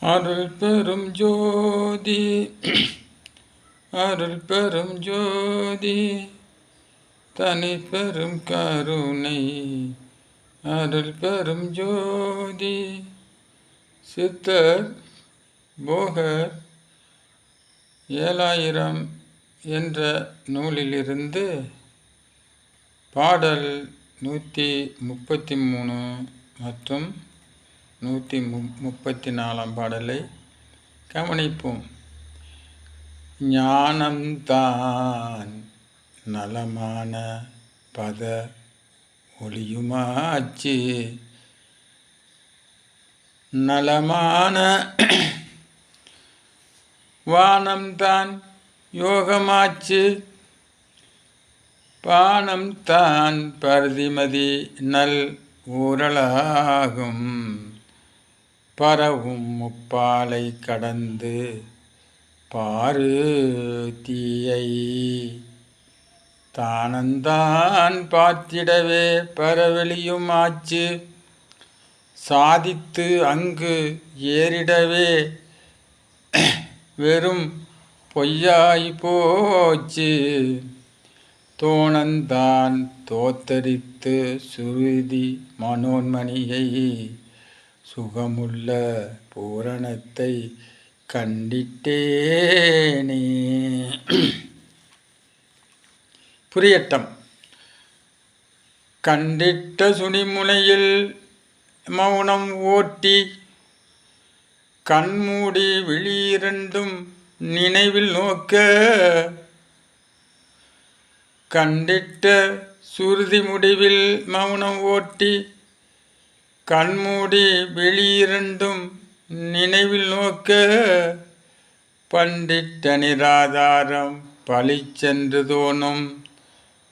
அருள் பெரும் ஜோதி. அருள் பெரும் ஜோதி. தனி பெரும் கருணை. அருள் பெரும் ஜோதி. சித்தர் போகர் ஏழாயிரம் என்ற நூலிலிருந்து பாடல் நூற்றி முப்பத்தி மூணு மற்றும் நூற்றி மு முப்பத்தி நாலாம் பாடலை கவனிப்போம். ஞானம்தான் நலமான பத ஒளியுமாச்சு. நலமான வானம்தான் யோகமாச்சு. பானம் தான் பரதிமதி நல் ஊரலாகும். பரவும் முப்பாலை கடந்து பாரு தீயை. தானந்தான் பார்த்திடவே பரவெளியும் ஆச்சு. சாதித்து அங்கு ஏறிடவே வெறும் பொய்யாய் போச்சு. தோணந்தான் தோத்தரித்து சுருதி மனோன்மணியை. சுகமுள்ள பூரணத்தை கண்டிட்டேனே. புரியட்டம். கண்டிட்ட சுனிமுனையில் மௌனம் ஓட்டி கண்மூடி விழியிரண்டும் நினைவில் நோக்க கண்டிட்ட சுருதி முடிவில் மௌனம் ஓட்டி கண்மூடி வெளியிரண்டும் நினைவில் நோக்க பண்டிட்ட நிராதாரம் பழிச்சென்று தோணும்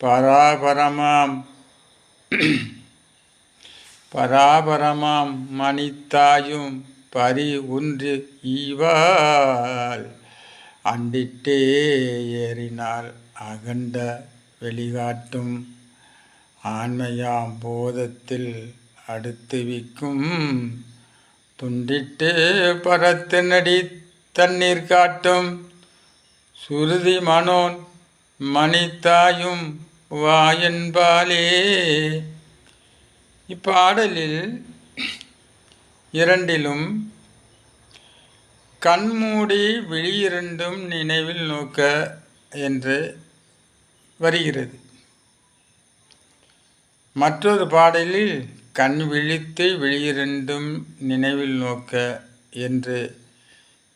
பராபரமாம். பராபரமாம் மணித்தாயும் பரி ஒன்று ஈவாள். அண்டிட்டே ஏறினால் அகண்ட வெளிகாட்டும் ஆண்மையாம் போதத்தில் அடுத்து விக்கும். துண்டிட்டு பரத்தினடி தண்ணீர் காட்டும். சுருதி மனோன் மணித்தாயும் வாயன்பாலே. இப்பாடலில் இரண்டிலும் கண்மூடி விழியிரண்டும் நினைவில் நோக்க என்று வருகிறது. மற்றொரு பாடலில் கண் விழித்து வெளியிரண்டும் நினைவில் நோக்க என்று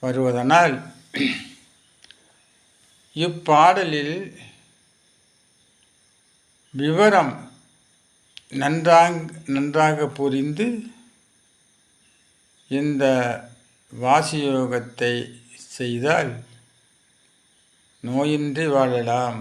வருவதனால் இப்பாடலில் விவரம் நன்றாங் நன்றாக புரிந்து இந்த வாசியோகத்தை செய்தால் நோயின்றி வாழலாம்.